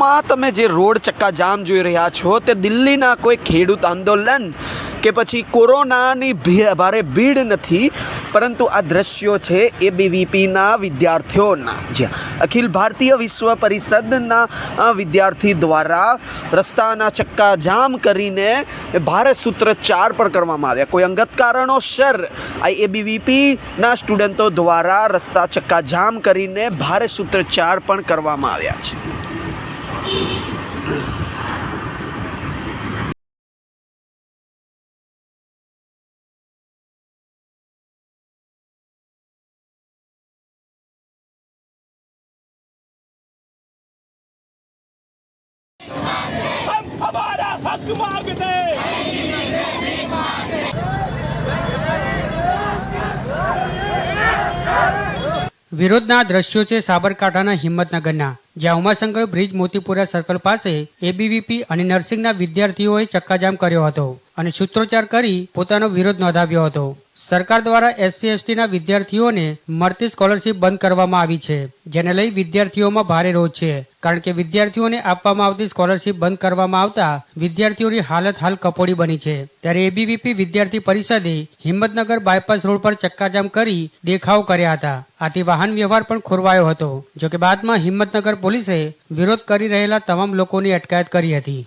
માં, તમે જે રોડ ચક્કાજામ જોઈ રહ્યા છો, તે દિલ્હીના કોઈ ખેડૂત આંદોલન કે પછી કોરોનાની ભારે ભીડ નથી, પરંતુ આ દ્રશ્યો છે એબીવીપીના વિદ્યાર્થીઓના. જ્યાં અખિલ ભારતીય વિશ્વ પરિષદના વિદ્યાર્થી દ્વારા રસ્તાના ચક્કાજામ કરીને ભારે સૂત્રોચ્ચાર પણ કરવામાં આવ્યા. કોઈ અંગત કારણોસર આ એબીવીપીના સ્ટુડન્ટો દ્વારા રસ્તા ચક્કાજામ કરીને ભારે સૂત્રોચ્ચાર પણ કરવામાં આવ્યા છે. હક માગતે વિરોધના દ્રશ્યો છે સાબરકાંઠાના હિંમતનગરના, જ્યાં ઉમાશંકર બ્રિજ મોતીપુરા સર્કલ પાસે એબીવીપી અને નર્સિંગના વિદ્યાર્થીઓએ ચક્કાજામ કર્યો હતો. અને સૂત્રોચ્ચાર કરી પોતાનો વિરોધ નોંધાવ્યો હતો. સરકાર દ્વારા એસસી, એસટીના વિદ્યાર્થીઓને મળતી સ્કોલરશીપ બંધ કરવામાં આવી છે, જેને લઈ વિદ્યાર્થીઓમાં ભારે રોષ છે. કારણ કે વિદ્યાર્થીઓને આપવામાં આવતી સ્કોલરશીપ બંધ કરવામાં આવતા વિદ્યાર્થીઓની હાલત હાલ કપોડી બની છે. ત્યારે એબીવીપી વિદ્યાર્થી પરિષદે હિંમતનગર બાયપાસ રોડ પર ચક્કાજામ કરી દેખાવ કર્યા હતા. આથી વાહન વ્યવહાર પણ ખોરવાયો હતો, જોકે બાદમાં હિંમતનગર પોલીસે વિરોધ કરી રહેલા તમામ લોકોની અટકાયત કરી હતી.